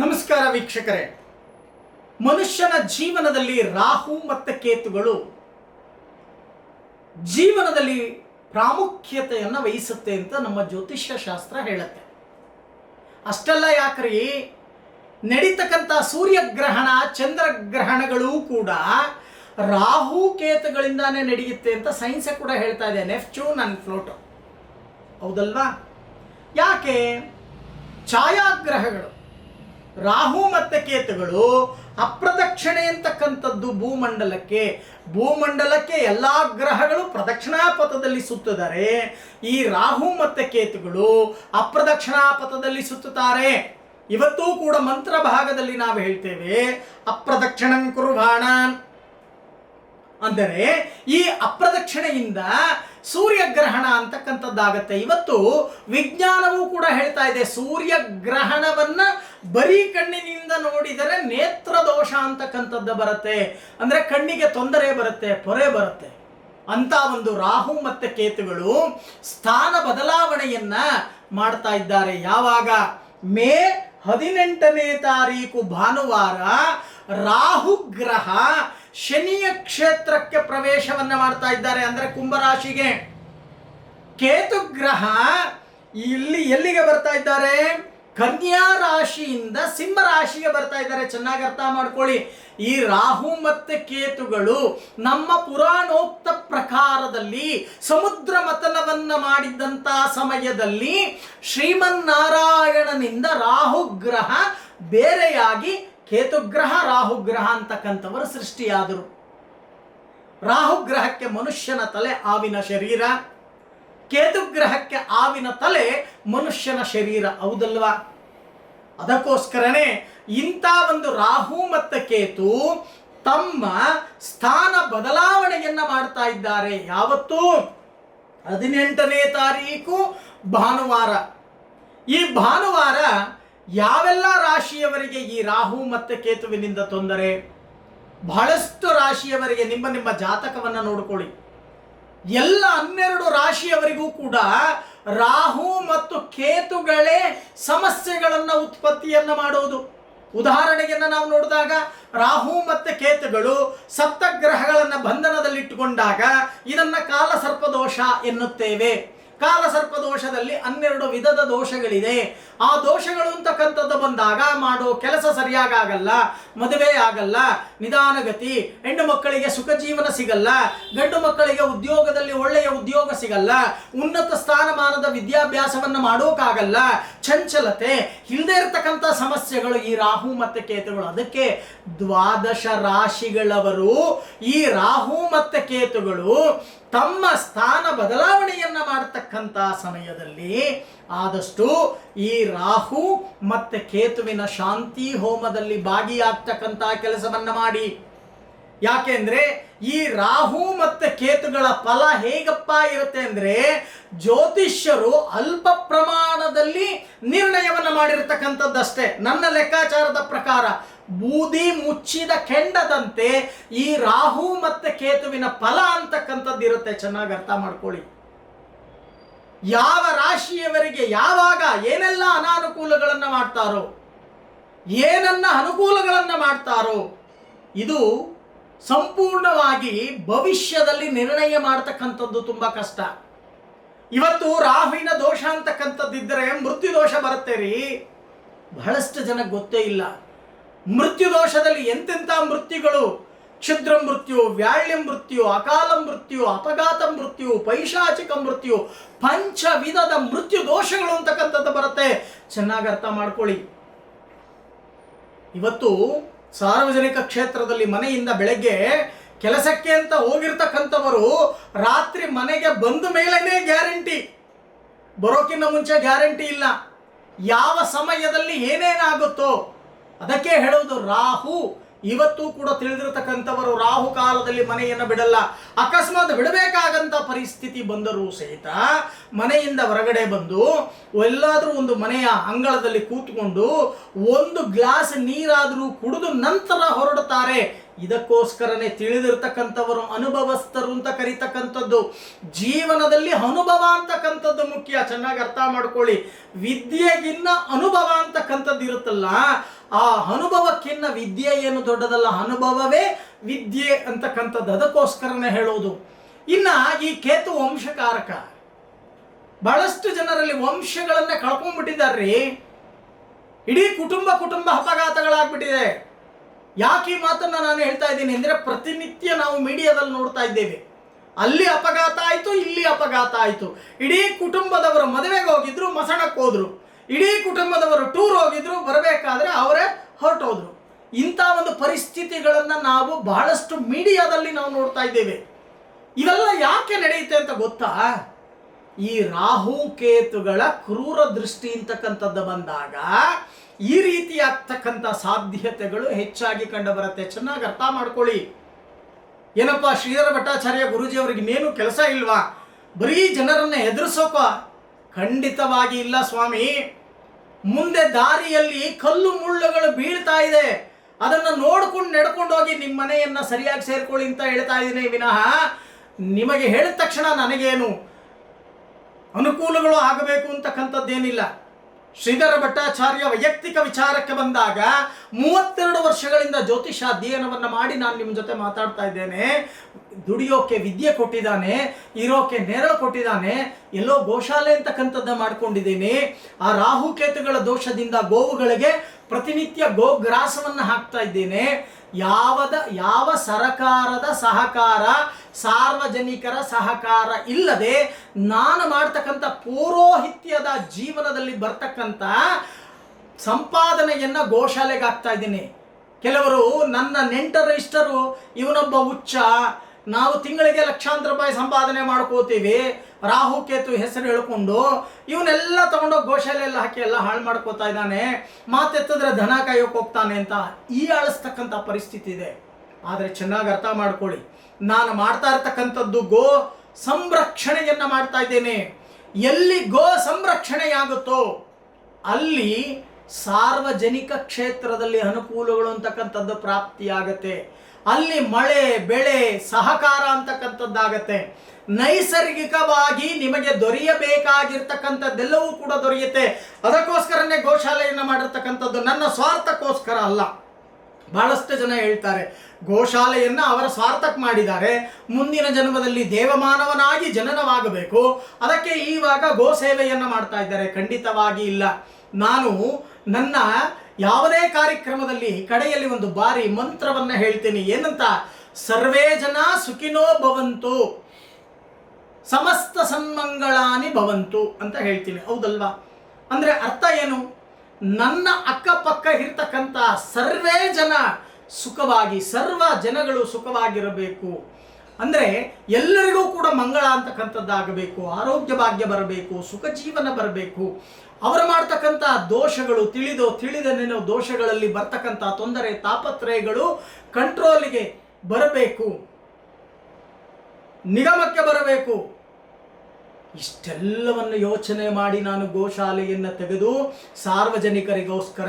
ನಮಸ್ಕಾರ ವೀಕ್ಷಕರೇ. ಮನುಷ್ಯನ ಜೀವನದಲ್ಲಿ ರಾಹು ಮತ್ತು ಕೇತುಗಳು ಜೀವನದಲ್ಲಿ ಪ್ರಾಮುಖ್ಯತೆಯನ್ನು ವಹಿಸುತ್ತೆ ಅಂತ ನಮ್ಮ ಜ್ಯೋತಿಷ್ಯ ಶಾಸ್ತ್ರ ಹೇಳುತ್ತೆ. ಅಷ್ಟೆಲ್ಲ ಯಾಕ್ರಿ? ನಡೀತಕ್ಕಂಥ ಸೂರ್ಯಗ್ರಹಣ, ಚಂದ್ರಗ್ರಹಣಗಳು ಕೂಡ ರಾಹು ಕೇತುಗಳಿಂದಾನೇ ನಡೆಯುತ್ತೆ ಅಂತ ಸೈನ್ಸೇ ಕೂಡ ಹೇಳ್ತಾ ಇದೆ. ನೆಫ್ಚೂನ್ ಅಂಡ್ ಫ್ಲೋಟೋ ಹೌದಲ್ವಾ? ಯಾಕೆ? ಛಾಯಾಗ್ರಹಗಳು. ರಾಹು ಮತ್ತು ಕೇತುಗಳು ಅಪ್ರದಕ್ಷಿಣೆ ಅಂತಕ್ಕಂಥದ್ದು ಭೂಮಂಡಲಕ್ಕೆ. ಭೂಮಂಡಲಕ್ಕೆ ಎಲ್ಲ ಗ್ರಹಗಳು ಪ್ರದಕ್ಷಿಣಾ ಪಥದಲ್ಲಿ ಸುತ್ತಿದ್ದಾರೆ ಈ ರಾಹು ಮತ್ತು ಕೇತುಗಳು ಅಪ್ರದಕ್ಷಿಣಾ ಪಥದಲ್ಲಿ ಸುತ್ತುತ್ತಾರೆ. ಇವತ್ತೂ ಕೂಡ ಮಂತ್ರ ಭಾಗದಲ್ಲಿ ನಾವು ಹೇಳ್ತೇವೆ. ಅಪ್ರದಕ್ಷಿಣಂ ಕುರುಬಾಣ ಅಂದರೆ ಈ ಅಪ್ರದಕ್ಷಿಣೆಯಿಂದ ಸೂರ್ಯಗ್ರಹಣ ಅಂತಕ್ಕಂಥದ್ದಾಗತ್ತೆ. ಇವತ್ತು ವಿಜ್ಞಾನವೂ ಕೂಡ ಹೇಳ್ತಾ ಇದೆ, ಸೂರ್ಯಗ್ರಹಣವನ್ನು ಬರೀ ಕಣ್ಣಿನಿಂದ ನೋಡಿದರೆ ನೇತ್ರ ದೋಷ ಅಂತಕ್ಕಂಥದ್ದು ಬರುತ್ತೆ. ಅಂದ್ರೆ ಕಣ್ಣಿಗೆ ತೊಂದರೆ ಬರುತ್ತೆ, ಪೊರೆ ಬರುತ್ತೆ. ಅಂತ ಒಂದು ರಾಹು ಮತ್ತು ಕೇತುಗಳು ಸ್ಥಾನ ಬದಲಾವಣೆಯನ್ನ ಮಾಡ್ತಾ ಇದ್ದಾರೆ. ಯಾವಾಗ? ಮೇ ಹದಿನೆಂಟನೇ ತಾರೀಕು ಭಾನುವಾರ ರಾಹು ಗ್ರಹ ಶನಿಯ ಕ್ಷೇತ್ರಕ್ಕೆ ಪ್ರವೇಶವನ್ನು ಮಾಡ್ತಾ ಇದ್ದಾರೆ. ಅಂದ್ರೆ ಕುಂಭರಾಶಿಗೆ ಕೇತು ಗ್ರಹ ಇಲ್ಲಿ ಎಲ್ಲಿಗೆ ಬರ್ತಾ ಇದ್ದಾರೆ? ಕನ್ಯಾ ರಾಶಿಯಿಂದ ಸಿಂಹ ರಾಶಿಗೆ ಬರ್ತಾ ಇದ್ದಾರೆ. ಚೆನ್ನಾಗಿ ಅರ್ಥ ಮಾಡ್ಕೊಳ್ಳಿ. ಈ ರಾಹು ಮತ್ತೆ ಕೇತುಗಳು ನಮ್ಮ ಪುರಾಣೋಕ್ತ ಪ್ರಕಾರದಲ್ಲಿ ಸಮುದ್ರ ಮತನವನ್ನ ಮಾಡಿದ್ದಂಥ ಸಮಯದಲ್ಲಿ ಶ್ರೀಮನ್ನಾರಾಯಣನಿಂದ ರಾಹು ಗ್ರಹ ಬೇರೆಯಾಗಿ ಕೇತುಗ್ರಹ, ರಾಹುಗ್ರಹ ಅಂತಕ್ಕಂಥವರು ಸೃಷ್ಟಿಯಾದರು. ರಾಹುಗ್ರಹಕ್ಕೆ ಮನುಷ್ಯನ ತಲೆ, ಆವಿನ ಶರೀರ. ಕೇತುಗ್ರಹಕ್ಕೆ ಆವಿನ ತಲೆ, ಮನುಷ್ಯನ ಶರೀರ, ಹೌದಲ್ವಾ? ಅದಕ್ಕೋಸ್ಕರನೇ ಇಂಥ ಒಂದು ರಾಹು ಮತ್ತು ಕೇತು ತಮ್ಮ ಸ್ಥಾನ ಬದಲಾವಣೆಯನ್ನು ಮಾಡ್ತಾ ಇದ್ದಾರೆ. ಯಾವತ್ತು? ಹದಿನೆಂಟನೇ ತಾರೀಕು ಭಾನುವಾರ. ಈ ಭಾನುವಾರ ಯಾವೆಲ್ಲ ರಾಶಿಯವರಿಗೆ ಈ ರಾಹು ಮತ್ತು ಕೇತುವಿನಿಂದ ತೊಂದರೆ? ಬಹಳಷ್ಟು ರಾಶಿಯವರಿಗೆ ನಿಮ್ಮ ನಿಮ್ಮ ಜಾತಕವನ್ನು ನೋಡಿಕೊಳ್ಳಿ. ಎಲ್ಲ ಹನ್ನೆರಡು ರಾಶಿಯವರಿಗೂ ಕೂಡ ರಾಹು ಮತ್ತು ಕೇತುಗಳೇ ಸಮಸ್ಯೆಗಳನ್ನು ಉತ್ಪತ್ತಿಯನ್ನು ಮಾಡುವುದು ಉದಾಹರಣೆಯನ್ನು ನಾವು ನೋಡಿದಾಗ ರಾಹು ಮತ್ತು ಕೇತುಗಳು ಸಪ್ತಗ್ರಹಗಳನ್ನು ಬಂಧನದಲ್ಲಿಟ್ಟುಕೊಂಡಾಗ ಇದನ್ನ ಕಾಲಸರ್ಪದೋಷ ಎನ್ನುತ್ತೇವೆ. ಕಾಲಸರ್ಪ ದೋಷದಲ್ಲಿ ಹನ್ನೆರಡು ವಿಧದ ದೋಷಗಳಿದೆ. ಆ ದೋಷಗಳು ಅಂತಕ್ಕಂಥದ್ದು ಬಂದಾಗ ಮಾಡೋ ಕೆಲಸ ಸರಿಯಾಗಲ್ಲ ಮದುವೆ ಆಗಲ್ಲ, ನಿಧಾನಗತಿ, ಹೆಣ್ಣು ಮಕ್ಕಳಿಗೆ ಸುಖ ಜೀವನ ಸಿಗಲ್ಲ, ಗಂಡು ಮಕ್ಕಳಿಗೆ ಉದ್ಯೋಗದಲ್ಲಿ ಒಳ್ಳೆಯ ಉದ್ಯೋಗ ಸಿಗಲ್ಲ, ಉನ್ನತ ಸ್ಥಾನಮಾನದ ವಿದ್ಯಾಭ್ಯಾಸವನ್ನು ಮಾಡೋಕ್ಕಾಗಲ್ಲ ಚಂಚಲತೆ ಹಿಂದೆ ಇರತಕ್ಕಂಥ ಸಮಸ್ಯೆಗಳು ಈ ರಾಹು ಮತ್ತು ಕೇತುಗಳು. ಅದಕ್ಕೆ ದ್ವಾದಶ ರಾಶಿಗಳವರು ಈ ರಾಹು ಮತ್ತು ಕೇತುಗಳು ತಮ್ಮ ಸ್ಥಾನ ಬದಲಾವಣೆಯನ್ನ ಮಾಡತಕ್ಕಂಥ ಸಮಯದಲ್ಲಿ ಆದಷ್ಟು ಈ ರಾಹು ಮತ್ತು ಕೇತುವಿನ ಶಾಂತಿ ಹೋಮದಲ್ಲಿ ಭಾಗಿಯಾಗ್ತಕ್ಕಂಥ ಕೆಲಸವನ್ನ ಮಾಡಿ. ಯಾಕೆಂದ್ರೆ ಈ ರಾಹು ಮತ್ತು ಕೇತುಗಳ ಫಲ ಹೇಗಪ್ಪ ಇರುತ್ತೆ ಅಂದ್ರೆ ಜ್ಯೋತಿಷ್ಯರು ಅಲ್ಪ ಪ್ರಮಾಣದಲ್ಲಿ ನಿರ್ಣಯವನ್ನು ಮಾಡಿರ್ತಕ್ಕಂಥದ್ದಷ್ಟೇ. ನನ್ನ ಲೆಕ್ಕಾಚಾರದ ಪ್ರಕಾರ ಬೂದಿ ಮುಚ್ಚಿದ ಕೆಂಡದಂತೆ ಈ ರಾಹು ಮತ್ತು ಕೇತುವಿನ ಫಲ ಅಂತಕ್ಕಂಥದ್ದು ಇರುತ್ತೆ ಚೆನ್ನಾಗಿ ಅರ್ಥ ಮಾಡ್ಕೊಳ್ಳಿ. ಯಾವ ರಾಶಿಯವರಿಗೆ ಯಾವಾಗ ಏನೆಲ್ಲ ಅನಾನುಕೂಲಗಳನ್ನು ಮಾಡ್ತಾರೋ, ಏನನ್ನ ಅನುಕೂಲಗಳನ್ನು ಮಾಡ್ತಾರೋ, ಇದು ಸಂಪೂರ್ಣವಾಗಿ ಭವಿಷ್ಯದಲ್ಲಿ ನಿರ್ಣಯ ಮಾಡತಕ್ಕಂಥದ್ದು ತುಂಬಾ ಕಷ್ಟ. ಇವತ್ತು ರಾಹುವಿನ ದೋಷ ಅಂತಕ್ಕಂಥದ್ದಿದ್ದರೆ ಮೃತ್ಯು ದೋಷ ಬರುತ್ತೆ ರೀ. ಬಹಳಷ್ಟು ಜನಕ್ಕೆ ಗೊತ್ತೇ ಇಲ್ಲ. ಮೃತ್ಯು ದೋಷದಲ್ಲಿ ಎಂತೆಂಥ ಮೃತ್ಯುಗಳು ಕ್ಷುದ್ರ ಮೃತ್ಯು, ವ್ಯಾಳ್ಯ ಮೃತ್ಯು, ಅಕಾಲ ಮೃತ್ಯು, ಅಪಘಾತ ಮೃತ್ಯು, ಪೈಶಾಚಿಕ ಮೃತ್ಯು ಪಂಚ ವಿಧದ ಮೃತ್ಯು ದೋಷಗಳು ಅಂತಕ್ಕಂಥದ್ದು ಬರುತ್ತೆ. ಚೆನ್ನಾಗಿ ಅರ್ಥ ಮಾಡ್ಕೊಳ್ಳಿ. ಇವತ್ತು ಸಾರ್ವಜನಿಕ ಕ್ಷೇತ್ರದಲ್ಲಿ ಮನೆಯಿಂದ ಬೆಳಗ್ಗೆ ಕೆಲಸಕ್ಕೆ ಅಂತ ಹೋಗಿರ್ತಕ್ಕಂಥವರು ರಾತ್ರಿ ಮನೆಗೆ ಬಂದ ಮೇಲೇನೆ ಗ್ಯಾರಂಟಿ. ಬರೋಕ್ಕಿಂತ ಮುಂಚೆ ಗ್ಯಾರಂಟಿ ಇಲ್ಲ. ಯಾವ ಸಮಯದಲ್ಲಿ ಏನೇನಾಗುತ್ತೋ ಅದಕ್ಕೆ ಹೇಳೋದು ರಾಹು. ಇವತ್ತು ಕೂಡ ತಿಳಿದಿರತಕ್ಕಂಥವರು ರಾಹು ಕಾಲದಲ್ಲಿ ಮನೆಯನ್ನು ಬಿಡಲ್ಲ. ಅಕಸ್ಮಾತ್ ಬಿಡಬೇಕಾದಂಥ ಪರಿಸ್ಥಿತಿ ಬಂದರೂ ಸಹಿತ ಮನೆಯಿಂದ ಹೊರಗಡೆ ಬಂದು ಎಲ್ಲಾದರೂ ಒಂದು ಮನೆಯ ಅಂಗಳದಲ್ಲಿ ಕೂತ್ಕೊಂಡು ಒಂದು ಗ್ಲಾಸ್ ನೀರಾದರೂ ಕುಡಿದು ನಂತರ ಹೊರಡುತ್ತಾರೆ. ಇದಕ್ಕೋಸ್ಕರನೇ ತಿಳಿದಿರ್ತಕ್ಕಂಥವರು ಅನುಭವಸ್ಥರು ಅಂತ ಕರೀತಕ್ಕಂಥದ್ದು. ಜೀವನದಲ್ಲಿ ಅನುಭವ ಅಂತಕ್ಕಂಥದ್ದು ಮುಖ್ಯ. ಚೆನ್ನಾಗಿ ಅರ್ಥ ಮಾಡ್ಕೊಳ್ಳಿ. ವಿದ್ಯೆಗಿನ್ನ ಅನುಭವ ಅಂತಕ್ಕಂಥದ್ದು ಇರುತ್ತಲ್ಲ, ಆ ಅನುಭವಕ್ಕಿನ್ನ ವಿದ್ಯೆ ಏನು ದೊಡ್ಡದಲ್ಲ, ಅನುಭವವೇ ವಿದ್ಯೆ ಅಂತಕ್ಕಂಥದ್ದು. ಅದಕ್ಕೋಸ್ಕರನೇ ಹೇಳೋದು. ಇನ್ನ ಈ ಕೇತು ವಂಶಕಾರಕ, ಬಹಳಷ್ಟು ಜನರಲ್ಲಿ ವಂಶಗಳನ್ನ ರೀ. ಇಡೀ ಕುಟುಂಬ ಕುಟುಂಬ ಅಪಘಾತಗಳಾಗ್ಬಿಟ್ಟಿದೆ. ಯಾಕೆ ಈ ಮಾತನ್ನ ನಾನು ಹೇಳ್ತಾ ಇದ್ದೀನಿ ಅಂದ್ರೆ ಪ್ರತಿನಿತ್ಯ ನಾವು ಮೀಡಿಯಾದಲ್ಲಿ ನೋಡ್ತಾ ಇದ್ದೇವೆ. ಅಲ್ಲಿ ಅಪಘಾತ ಆಯಿತು, ಇಲ್ಲಿ ಅಪಘಾತ ಆಯಿತು. ಇಡೀ ಕುಟುಂಬದವರು ಮದುವೆಗೆ ಹೋಗಿದ್ರು ಮಸಣಕ್ಕೆ ಹೋದ್ರು. ಇಡೀ ಕುಟುಂಬದವರು ಟೂರ್ ಹೋಗಿದ್ರು, ಬರಬೇಕಾದ್ರೆ ಅವರೇ ಹೊರಟೋದ್ರು ಇಂಥ ಒಂದು ಪರಿಸ್ಥಿತಿಗಳನ್ನು ನಾವು ಬಹಳಷ್ಟು ಮೀಡಿಯಾದಲ್ಲಿ ನಾವು ನೋಡ್ತಾ ಇದ್ದೇವೆ. ಇವೆಲ್ಲ ಯಾಕೆ ನಡೆಯುತ್ತೆ ಅಂತ ಗೊತ್ತಾ? ಈ ರಾಹು ಕೇತುಗಳ ಕ್ರೂರ ದೃಷ್ಟಿ ಅಂತಕ್ಕಂಥದ್ದು ಬಂದಾಗ ಈ ರೀತಿ ಆಗ್ತಕ್ಕಂಥ ಸಾಧ್ಯತೆಗಳು ಹೆಚ್ಚಾಗಿ ಕಂಡು ಬರುತ್ತೆ ಚೆನ್ನಾಗಿ ಅರ್ಥ ಮಾಡ್ಕೊಳ್ಳಿ. ಏನಪ್ಪ, ಶ್ರೀಧರ ಭಟ್ಟಾಚಾರ್ಯ ಗುರೂಜಿ ಅವ್ರಿಗೆ ಇನ್ನೇನು ಕೆಲಸ ಇಲ್ವಾ? ಬರೀ ಜನರನ್ನ ಎದುರಿಸೋಪ. ಖಂಡಿತವಾಗಿ ಇಲ್ಲ ಸ್ವಾಮಿ. ಮುಂದೆ ದಾರಿಯಲ್ಲಿ ಕಲ್ಲು ಮುಳ್ಳುಗಳು ಬೀಳ್ತಾ ಇದೆ. ಅದನ್ನು ನೋಡ್ಕೊಂಡು ನಡ್ಕೊಂಡು ಹೋಗಿ ನಿಮ್ಮ ಮನೆಯನ್ನ ಸರಿಯಾಗಿ ಸೇರ್ಕೊಳ್ಳಿ ಅಂತ ಹೇಳ್ತಾ ಇದ್ದೀನಿ ವಿನಃ. ನಿಮಗೆ ಹೇಳಿದ ತಕ್ಷಣ ನನಗೇನು ಅನುಕೂಲಗಳು ಆಗಬೇಕು ಅಂತಕ್ಕಂಥದ್ದೇನಿಲ್ಲ. ಶ್ರೀಧರ ಭಟ್ಟಾಚಾರ್ಯ ವೈಯಕ್ತಿಕ ವಿಚಾರಕ್ಕೆ ಬಂದಾಗ ಮೂವತ್ತೆರಡು ವರ್ಷಗಳಿಂದ ಜ್ಯೋತಿಷ ಅಧ್ಯಯನವನ್ನು ಮಾಡಿ ನಾನು ನಿಮ್ಮ ಜೊತೆ ಮಾತಾಡ್ತಾ ಇದ್ದೇನೆ. ದುಡಿಯೋಕೆ ವಿದ್ಯೆ ಕೊಟ್ಟಿದ್ದಾನೆ, ಇರೋಕೆ ನೆರಳು ಕೊಟ್ಟಿದ್ದಾನೆ ಎಲ್ಲೋ ಗೋಶಾಲೆ ಅಂತಕ್ಕಂಥದ್ದು ಮಾಡ್ಕೊಂಡಿದ್ದೀನಿ. ಆ ರಾಹುಕೇತುಗಳ ದೋಷದಿಂದ ಗೋವುಗಳಿಗೆ ಪ್ರತಿನಿತ್ಯ ಗೋಗ್ರಾಸವನ್ನು ಹಾಕ್ತಾ ಇದ್ದೇನೆ. ಯಾವದ, ಯಾವ ಸರಕಾರದ ಸಹಕಾರ, ಸಾರ್ವಜನಿಕರ ಸಹಕಾರ ಇಲ್ಲದೆ ನಾನು ಮಾಡ್ತಕ್ಕಂಥ ಪೌರೋಹಿತ್ಯದ ಜೀವನದಲ್ಲಿ ಬರ್ತಕ್ಕಂಥ ಸಂಪಾದನೆಯನ್ನು ಗೋಶಾಲೆಗೆ ಹಾಕ್ತಾ ಇದ್ದೀನಿ. ಕೆಲವರು ನನ್ನ ನೆಂಟರ ಇಷ್ಟರು ಇವನೊಬ್ಬ ಹುಚ್ಚ ನಾವು ತಿಂಗಳಿಗೆ ಲಕ್ಷಾಂತರ ರೂಪಾಯಿ ಸಂಪಾದನೆ ಮಾಡ್ಕೋತೀವಿ. ರಾಹು, ಕೇತು ಹೆಸರು ಹೇಳ್ಕೊಂಡು ಇವನ್ನೆಲ್ಲ ತಗೊಂಡೋಗಿ ಗೋಶಾಲೆಯಲ್ಲಿ ಹಾಕಿ ಎಲ್ಲ ಹಾಳು ಮಾಡ್ಕೋತಾ ಇದ್ದಾನೆ. ಮಾತೆತ್ತಿದ್ರೆ ಧನ ಕಾಯೋಕೆ ಹೋಗ್ತಾನೆ ಅಂತ ಈ ಆಳಿಸ್ತಕ್ಕಂಥ ಪರಿಸ್ಥಿತಿ ಇದೆ. ಆದರೆ ಚೆನ್ನಾಗಿ ಅರ್ಥ ಮಾಡ್ಕೊಳ್ಳಿ. ನಾನು ಮಾಡ್ತಾ ಇರ್ತಕ್ಕಂಥದ್ದು ಗೋ ಸಂರಕ್ಷಣೆಯನ್ನು ಮಾಡ್ತಾ ಇದ್ದೇನೆ. ಎಲ್ಲಿ ಗೋ ಸಂರಕ್ಷಣೆಯಾಗುತ್ತೋ ಅಲ್ಲಿ ಸಾರ್ವಜನಿಕ ಕ್ಷೇತ್ರದಲ್ಲಿ ಅನುಕೂಲಗಳು ಅಂತಕ್ಕಂಥದ್ದು ಪ್ರಾಪ್ತಿಯಾಗತ್ತೆ. ಅಲ್ಲಿ ಮಳೆ, ಬೆಳೆ, ಸಹಕಾರ ಅಂತಕ್ಕಂಥದ್ದಾಗತ್ತೆ. ನೈಸರ್ಗಿಕವಾಗಿ ನಿಮಗೆ ದೊರೆಯಬೇಕಾಗಿರ್ತಕ್ಕಂಥದ್ದೆಲ್ಲವೂ ಕೂಡ ದೊರೆಯುತ್ತೆ. ಅದಕ್ಕೋಸ್ಕರನೇ ಗೋಶಾಲೆಯನ್ನು ಮಾಡಿರ್ತಕ್ಕಂಥದ್ದು ನನ್ನ ಸ್ವಾರ್ಥಕ್ಕೋಸ್ಕರ ಅಲ್ಲ. ಬಹಳಷ್ಟು ಜನ ಹೇಳ್ತಾರೆ, ಗೋಶಾಲೆಯನ್ನು ಅವರ ಸ್ವಾರ್ಥಕ್ಕೆ ಮಾಡಿದ್ದಾರೆ. ಮುಂದಿನ ಜನ್ಮದಲ್ಲಿ ದೇವಮಾನವನಾಗಿ ಜನನವಾಗಬೇಕು. ಅದಕ್ಕೆ ಈವಾಗ ಗೋ ಸೇವೆಯನ್ನ ಮಾಡ್ತಾ ಇದ್ದಾರೆ. ಖಂಡಿತವಾಗಿ ಇಲ್ಲ. ನಾನು ನನ್ನ ಯಾವುದೇ ಕಾರ್ಯಕ್ರಮದಲ್ಲಿ ಕಡೆಯಲ್ಲಿ ಒಂದು ಬಾರಿ ಮಂತ್ರವನ್ನು ಹೇಳ್ತೀನಿ. ಏನಂತ? ಸರ್ವೇ ಜನ ಸುಖಿನೋ ಭವಂತು, ಸಮಸ್ತ ಸನ್ಮಂಗಳಾನಿ ಭವಂತು ಅಂತ ಹೇಳ್ತೀನಿ. ಹೌದಲ್ವಾ? ಅಂದ್ರೆ ಅರ್ಥ ಏನು? ನನ್ನ ಅಕ್ಕಪಕ್ಕ ಇರ್ತಕ್ಕಂಥ ಸರ್ವೇ ಜನ ಸುಖವಾಗಿ, ಸರ್ವ ಜನಗಳು ಸುಖವಾಗಿರಬೇಕು. ಅಂದ್ರೆ ಎಲ್ಲರಿಗೂ ಕೂಡ ಮಂಗಳ ಅಂತಕ್ಕಂಥದ್ದಾಗಬೇಕು, ಆರೋಗ್ಯ ಭಾಗ್ಯ ಬರಬೇಕು, ಸುಖ ಜೀವನ ಬರಬೇಕು. ಅವರು ಮಾಡ್ತಕ್ಕಂಥ ದೋಷಗಳು ತಿಳಿದೋ ತಿಳಿದನೇನೋ ದೋಷಗಳಲ್ಲಿ ಬರ್ತಕ್ಕಂಥ ತೊಂದರೆ, ತಾಪತ್ರಯಗಳು ಕಂಟ್ರೋಲಿಗೆ ಬರಬೇಕು. ನಿಗಮಕ್ಕೆ ಬರಬೇಕು. ಇಷ್ಟೆಲ್ಲವನ್ನು ಯೋಚನೆ ಮಾಡಿ ನಾನು ಗೋಶಾಲೆಯನ್ನು ತೆಗೆದು ಸಾರ್ವಜನಿಕರಿಗೋಸ್ಕರ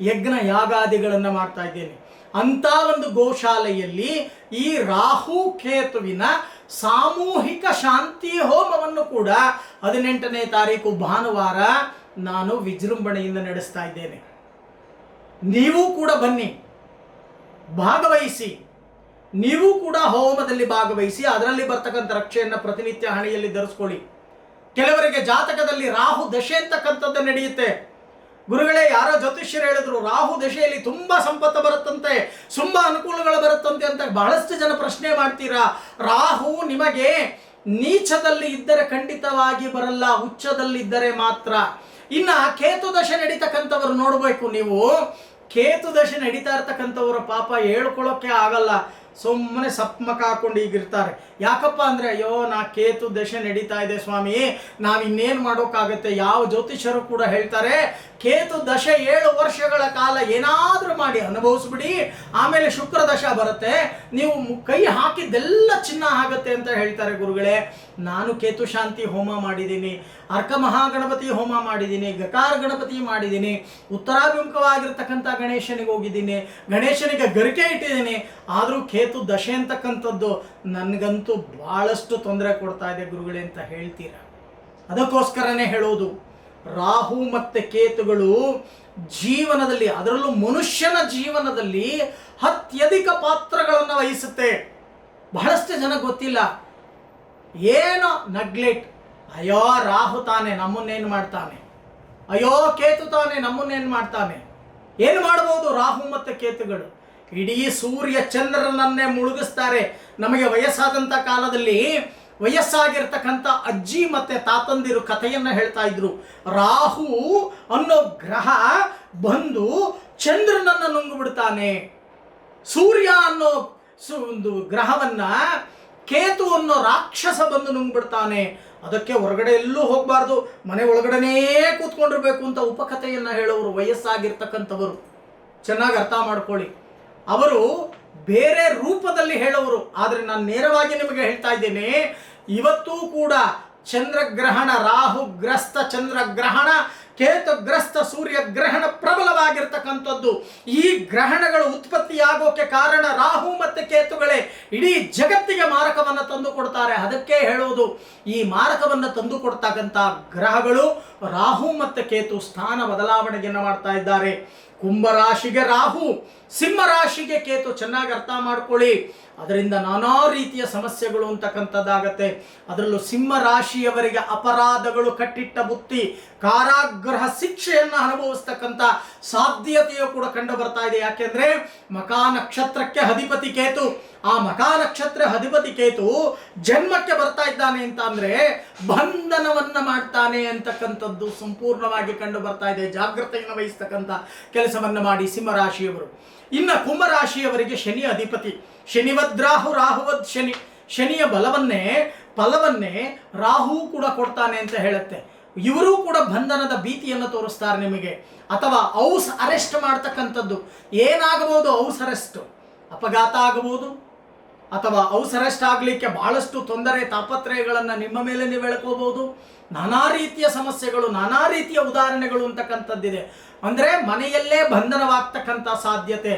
ಯಜ್ಞ ಯಾಗಾದಿಗಳನ್ನು ಮಾಡ್ತಾ ಇದ್ದೇನೆ. ಅಂತ ಒಂದು ಗೋಶಾಲೆಯಲ್ಲಿ ಈ ರಾಹು ಕೇತುವಿನ ಸಾಮೂಹಿಕ ಶಾಂತಿ ಹೋಮವನ್ನು ಕೂಡ ಹದಿನೆಂಟನೇ ತಾರೀಕು ಭಾನುವಾರ ನಾನು ವಿಜೃಂಭಣೆಯಿಂದ ನಡೆಸ್ತಾ ಇದ್ದೇನೆ. ನೀವು ಕೂಡ ಬನ್ನಿ, ಭಾಗವಹಿಸಿ. ನೀವು ಕೂಡ ಹೋಮದಲ್ಲಿ ಭಾಗವಹಿಸಿ, ಅದರಲ್ಲಿ ಬರ್ತಕ್ಕಂಥ ರಕ್ಷೆಯನ್ನು ಪ್ರತಿನಿತ್ಯ ಹಣೆಯಲ್ಲಿ ಧರಿಸ್ಕೊಳ್ಳಿ. ಕೆಲವರಿಗೆ ಜಾತಕದಲ್ಲಿ ರಾಹು ದಶೆ ಅಂತಕ್ಕಂಥದ್ದು ನಡೆಯುತ್ತೆ. ಗುರುಗಳೇ, ಯಾರೋ ಜ್ಯೋತಿಷ್ಯರು ಹೇಳಿದ್ರು, ರಾಹು ದಶೆಯಲ್ಲಿ ತುಂಬಾ ಸಂಪತ್ತು ಬರುತ್ತಂತೆ, ತುಂಬಾ ಅನುಕೂಲಗಳು ಬರುತ್ತಂತೆ ಅಂತ ಬಹಳಷ್ಟು ಜನ ಪ್ರಶ್ನೆ ಮಾಡ್ತೀರಾ? ರಾಹು ನಿಮಗೆ ನೀಚದಲ್ಲಿ ಇದ್ದರೆ ಖಂಡಿತವಾಗಿ ಬರಲ್ಲ, ಉಚ್ಚದಲ್ಲಿದ್ದರೆ ಮಾತ್ರ. ಇನ್ನ ಕೇತು ದಶೆ ನಡೀತಕ್ಕಂಥವ್ರು ನೋಡಬೇಕು ನೀವು. ಕೇತು ದಶೆ ನಡೀತಾ ಇರ್ತಕ್ಕಂಥವ್ರ ಪಾಪ ಹೇಳ್ಕೊಳ್ಳೋಕೆ ಆಗಲ್ಲ. ಸುಮ್ಮನೆ ಸಪ್ಮಕ ಹಾಕೊಂಡು ಈಗಿರ್ತಾರೆ ಯಾಕಪ್ಪ ಅಂದರೆ, ಅಯ್ಯೋ, ನಾ ಕೇತು ದಶೆ ನಡೀತಾ ಇದೆ ಸ್ವಾಮಿ. ನಾವು ಇನ್ನೇನು ಮಾಡೋಕ್ಕಾಗತ್ತೆ? ಯಾವ ಜ್ಯೋತಿಷರು ಕೂಡ ಹೇಳ್ತಾರೆ, ಕೇತು ದಶೆ ಏಳು ವರ್ಷಗಳ ಕಾಲ ಏನಾದರೂ ಮಾಡಿ, ಅನುಭವಿಸ್ಬಿಡಿ. ಆಮೇಲೆ ಶುಕ್ರ ದಶ ಬರುತ್ತೆ. ನೀವು ಕೈ ಹಾಕಿದ್ದೆಲ್ಲ ಚಿನ್ನ ಆಗುತ್ತೆ ಅಂತ ಹೇಳ್ತಾರೆ ಗುರುಗಳೇ. ನಾನು ಕೇತು ಶಾಂತಿ ಹೋಮ ಮಾಡಿದ್ದೀನಿ. ಅರ್ಕ ಮಹಾಗಣಪತಿ ಹೋಮ ಮಾಡಿದ್ದೀನಿ. ಗಕಾರ ಗಣಪತಿ ಮಾಡಿದ್ದೀನಿ. ಉತ್ತರಾಭಿಮುಖವಾಗಿರ್ತಕ್ಕಂಥ ಗಣೇಶನಿಗೆ ಹೋಗಿದ್ದೀನಿ. ಗಣೇಶನಿಗೆ ಗರಿಕೆ ಇಟ್ಟಿದ್ದೀನಿ. ಆದರೂ ಕೇತು ದಶೆ ಅಂತಕ್ಕಂಥದ್ದು ನನಗಂತೂ ಭಾಳಷ್ಟು ತೊಂದರೆ ಕೊಡ್ತಾ ಇದೆ ಗುರುಗಳೇ ಅಂತ ಹೇಳ್ತೀರಾ? ಅದಕ್ಕೋಸ್ಕರನೇ ಹೇಳೋದು, ರಾಹು ಮತ್ತು ಕೇತುಗಳು ಜೀವನದಲ್ಲಿ, ಅದರಲ್ಲೂ ಮನುಷ್ಯನ ಜೀವನದಲ್ಲಿ ಅತ್ಯಧಿಕ ಪಾತ್ರಗಳನ್ನು ವಹಿಸುತ್ತೆ. ಬಹಳಷ್ಟು ಜನ ಗೊತ್ತಿಲ್ಲ. ಏನೋ ನಗ್ಲೆಟ್, ಅಯ್ಯೋ ರಾಹು ತಾನೆ ನಮ್ಮನ್ನೇನು ಮಾಡ್ತಾನೆ? ಅಯ್ಯೋ ಕೇತು ತಾನೆ ನಮ್ಮನ್ನೇನು ಮಾಡ್ತಾನೆ? ಏನು ಮಾಡ್ಬೋದು ರಾಹು ಮತ್ತು ಕೇತುಗಳು? ಇಡೀ ಸೂರ್ಯ ಚಂದ್ರನನ್ನೇ ಮುಳುಗಿಸ್ತಾರೆ. ನಮಗೆ ವಯಸ್ಸಾದಂಥ ಕಾಲದಲ್ಲಿ ವಯಸ್ಸಾಗಿರ್ತಕ್ಕಂಥ ಅಜ್ಜಿ ಮತ್ತೆ ತಾತಂದಿರು ಕಥೆಯನ್ನ ಹೇಳ್ತಾ ಇದ್ರು. ರಾಹು ಅನ್ನೋ ಗ್ರಹ ಬಂದು ಚಂದ್ರನನ್ನ ನುಂಗು ಬಿಡ್ತಾನೆ ಸೂರ್ಯ ಅನ್ನೋ ಒಂದು ಗ್ರಹವನ್ನ ಕೇತು ಅನ್ನೋ ರಾಕ್ಷಸ ಬಂದು ನುಂಗ್ಬಿಡ್ತಾನೆ. ಅದಕ್ಕೆ ಹೊರಗಡೆ ಎಲ್ಲೂ ಹೋಗಬಾರ್ದು, ಮನೆ ಒಳಗಡೆನೇ ಕೂತ್ಕೊಂಡಿರ್ಬೇಕು ಅಂತ ಉಪಕಥೆಯನ್ನ ಹೇಳೋರು ವಯಸ್ಸಾಗಿರ್ತಕ್ಕಂಥವರು. ಚೆನ್ನಾಗಿ ಅರ್ಥ ಮಾಡ್ಕೊಳ್ಳಿ. ಅವರು ಬೇರೆ ರೂಪದಲ್ಲಿ ಹೇಳೋರು. ಆದರೆ ನಾನು ನೇರವಾಗಿ ನಿಮಗೆ ಹೇಳ್ತಾ ಇದ್ದೇನೆ, ಇವತ್ತೂ ಕೂಡ ಚಂದ್ರಗ್ರಹಣ, ರಾಹುಗ್ರಸ್ತ ಚಂದ್ರಗ್ರಹಣ, ಕೇತುಗ್ರಸ್ತ ಸೂರ್ಯಗ್ರಹಣ ಪ್ರಬಲವಾಗಿರ್ತಕ್ಕಂಥದ್ದು. ಈ ಗ್ರಹಣಗಳು ಉತ್ಪತ್ತಿಯಾಗೋಕೆ ಕಾರಣ ರಾಹು ಮತ್ತು ಕೇತುಗಳೇ. ಇಡೀ ಜಗತ್ತಿಗೆ ಮಾರಕವನ್ನು ತಂದು ಕೊಡ್ತಾರೆ. ಅದಕ್ಕೆ ಹೇಳೋದು, ಈ ಮಾರಕವನ್ನು ತಂದು ಕೊಡ್ತಕ್ಕಂಥ ಗ್ರಹಗಳು ರಾಹು ಮತ್ತು ಕೇತು ಸ್ಥಾನ ಬದಲಾವಣೆಯನ್ನು ಮಾಡ್ತಾ ಇದ್ದಾರೆ. ಕುಂಭರಾಶಿಗೆ ರಾಹು ಸಿಂಹ ರಾಶಿಗೆ ಕೇತು ಚೆನ್ನಾಗಿ ಅರ್ಥ ಮಾಡ್ಕೊಳ್ಳಿ. ಅದರಿಂದ ನಾನಾ ರೀತಿಯ ಸಮಸ್ಯೆಗಳು ಅಂತಕ್ಕಂಥದ್ದಾಗತ್ತೆ. ಅದರಲ್ಲೂ ಸಿಂಹ ರಾಶಿಯವರಿಗೆ ಅಪರಾಧಗಳು ಕಟ್ಟಿಟ್ಟ ಬುತ್ತಿ, ಕಾರಾಗೃಹ ಶಿಕ್ಷೆಯನ್ನು ಅನುಭವಿಸ್ತಕ್ಕಂಥ ಸಾಧ್ಯತೆಯು ಕೂಡ ಕಂಡು ಬರ್ತಾ ಇದೆ. ಯಾಕೆಂದ್ರೆ ಮಕಾ ನಕ್ಷತ್ರಕ್ಕೆ ಅಧಿಪತಿ ಕೇತು. ಆ ಮಕಾ ನಕ್ಷತ್ರ ಅಧಿಪತಿ ಕೇತು ಜನ್ಮಕ್ಕೆ ಬರ್ತಾ ಇದ್ದಾನೆ ಅಂತ ಅಂದ್ರೆ ಬಂಧನವನ್ನ ಮಾಡ್ತಾನೆ ಅಂತಕ್ಕಂಥದ್ದು ಸಂಪೂರ್ಣವಾಗಿ ಕಂಡು ಬರ್ತಾ ಇದೆ. ಜಾಗ್ರತೆಯನ್ನು ವಹಿಸ್ತಕ್ಕಂಥ ಕೆಲಸವನ್ನ ಮಾಡಿ ಸಿಂಹರಾಶಿಯವರು. ಇನ್ನು ಕುಂಭರಾಶಿಯವರಿಗೆ ಶನಿ ಅಧಿಪತಿ. ಶನಿವದ್ರಾಹು, ರಾಹುವದ್ ಶನಿ. ಶನಿಯ ಬಲವನ್ನೇ, ಫಲವನ್ನೇ ರಾಹು ಕೂಡ ಕೊಡ್ತಾನೆ ಅಂತ ಹೇಳುತ್ತೆ. ಇವರು ಕೂಡ ಬಂಧನದ ಭೀತಿಯನ್ನು ತೋರಿಸ್ತಾರೆ ನಿಮಗೆ. ಅಥವಾ ಔಸ್ ಅರೆಸ್ಟ್ ಮಾಡ್ತಕ್ಕಂಥದ್ದು. ಏನಾಗಬಹುದು ಔಸ್ ಅರೆಸ್ಟ್? ಅಪಘಾತ ಆಗಬಹುದು? ಅಥವಾ ಅರೆಸ್ಟ್ ಆಗಲಿಕ್ಕೆ ಬಹಳಷ್ಟು ತೊಂದರೆ, ತಾಪತ್ರಯಗಳನ್ನು ನಿಮ್ಮ ಮೇಲೆ ನೀವು ಎಳ್ಕೋಬಹುದು ನಾನಾ ರೀತಿಯ ಸಮಸ್ಯೆಗಳು, ನಾನಾ ರೀತಿಯ ಉದಾಹರಣೆಗಳು ಅಂತಕ್ಕಂಥದ್ದಿದೆ. ಅಂದರೆ ಮನೆಯಲ್ಲೇ ಬಂಧನವಾಗ್ತಕ್ಕಂಥ ಸಾಧ್ಯತೆ,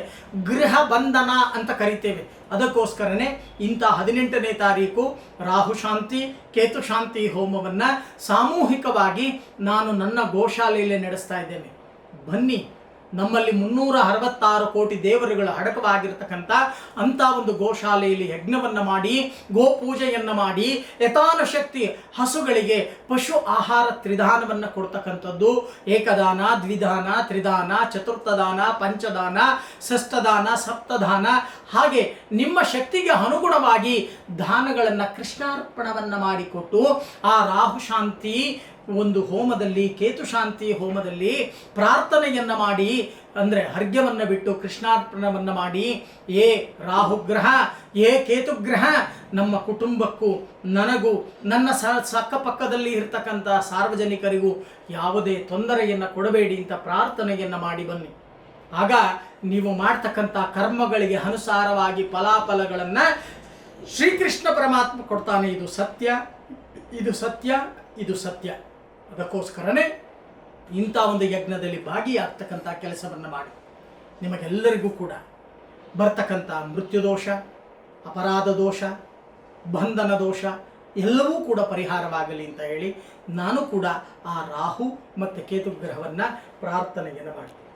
ಗೃಹ ಬಂಧನ ಅಂತ ಕರಿತೇವೆ. ಅದಕ್ಕೋಸ್ಕರನೇ ಇಂಥ ಹದಿನೆಂಟನೇ ತಾರೀಕು ರಾಹು ಶಾಂತಿ, ಕೇತು ಶಾಂತಿ ಹೋಮವನ್ನು ಸಾಮೂಹಿಕವಾಗಿ ನಾನು ನನ್ನ ಗೋಶಾಲೆಯಲ್ಲೇ ನಡೆಸ್ತಾ ಇದ್ದೇನೆ. ಬನ್ನಿ. ನಮ್ಮಲ್ಲಿ ಮುನ್ನೂರ ಅರವತ್ತಾರು ಕೋಟಿ ದೇವರುಗಳು ಅಡಕವಾಗಿರ್ತಕ್ಕಂಥ ಅಂಥ ಒಂದು ಗೋಶಾಲೆಯಲ್ಲಿ ಯಜ್ಞವನ್ನು ಮಾಡಿ, ಗೋಪೂಜೆಯನ್ನು ಮಾಡಿ, ಯಥಾನುಶಕ್ತಿ ಹಸುಗಳಿಗೆ ಪಶು ಆಹಾರ ತ್ರಿಧಾನವನ್ನು ಕೊಡ್ತಕ್ಕಂಥದ್ದು. ಏಕದಾನ, ದ್ವಿಧಾನ, ತ್ರಿಧಾನ, ಚತುರ್ಥದಾನ, ಪಂಚದಾನ, ಷಷ್ಠದಾನ, ಸಪ್ತದಾನ. ಹಾಗೆ ನಿಮ್ಮ ಶಕ್ತಿಗೆ ಅನುಗುಣವಾಗಿ ದಾನಗಳನ್ನು ಕೃಷ್ಣಾರ್ಪಣವನ್ನು ಮಾಡಿಕೊಟ್ಟು ಆ ರಾಹು ಶಾಂತಿ ಒಂದು ಹೋಮದಲ್ಲಿ, ಕೇತು ಶಾಂತಿ ಹೋಮದಲ್ಲಿ ಪ್ರಾರ್ಥನೆಯನ್ನು ಮಾಡಿ, ಅಂದರೆ ಹರ್ಗ್ಯವನ್ನು ಬಿಟ್ಟು ಕೃಷ್ಣಾರ್ಪಣವನ್ನು ಮಾಡಿ, ಏ ರಾಹುಗ್ರಹ, ಏ ಕೇತುಗ್ರಹ, ನಮ್ಮ ಕುಟುಂಬಕ್ಕೂ ನನಗೂ, ನನ್ನ ಸ ಅಕ್ಕಪಕ್ಕದಲ್ಲಿ ಇರ್ತಕ್ಕಂಥ ಸಾರ್ವಜನಿಕರಿಗೂ ಯಾವುದೇ ತೊಂದರೆಯನ್ನು ಕೊಡಬೇಡಿ ಅಂತ ಪ್ರಾರ್ಥನೆಯನ್ನು ಮಾಡಿ ಬನ್ನಿ. ಆಗ ನೀವು ಮಾಡ್ತಕ್ಕಂಥ ಕರ್ಮಗಳಿಗೆ ಅನುಸಾರವಾಗಿ ಫಲಾಫಲಗಳನ್ನು ಶ್ರೀಕೃಷ್ಣ ಪರಮಾತ್ಮ ಕೊಡ್ತಾನೆ. ಇದು ಸತ್ಯ ಇದು ಸತ್ಯ ಇದು ಸತ್ಯ. ಅದಕ್ಕೋಸ್ಕರನೇ ಇಂಥ ಒಂದು ಯಜ್ಞದಲ್ಲಿ ಭಾಗಿಯಾಗ್ತಕ್ಕಂಥ ಕೆಲಸವನ್ನು ಮಾಡಿ. ನಿಮಗೆಲ್ಲರಿಗೂ ಕೂಡ ಬರ್ತಕ್ಕಂಥ ಮೃತ್ಯುದೋಷ, ಅಪರಾಧ ದೋಷ, ಬಂಧನ ದೋಷ ಎಲ್ಲವೂ ಕೂಡ ಪರಿಹಾರವಾಗಲಿ ಅಂತ ಹೇಳಿ ನಾನು ಕೂಡ ಆ ರಾಹು ಮತ್ತು ಕೇತು ಗ್ರಹವನ್ನು ಪ್ರಾರ್ಥನೆಯನ್ನು ಮಾಡ್ತೀನಿ.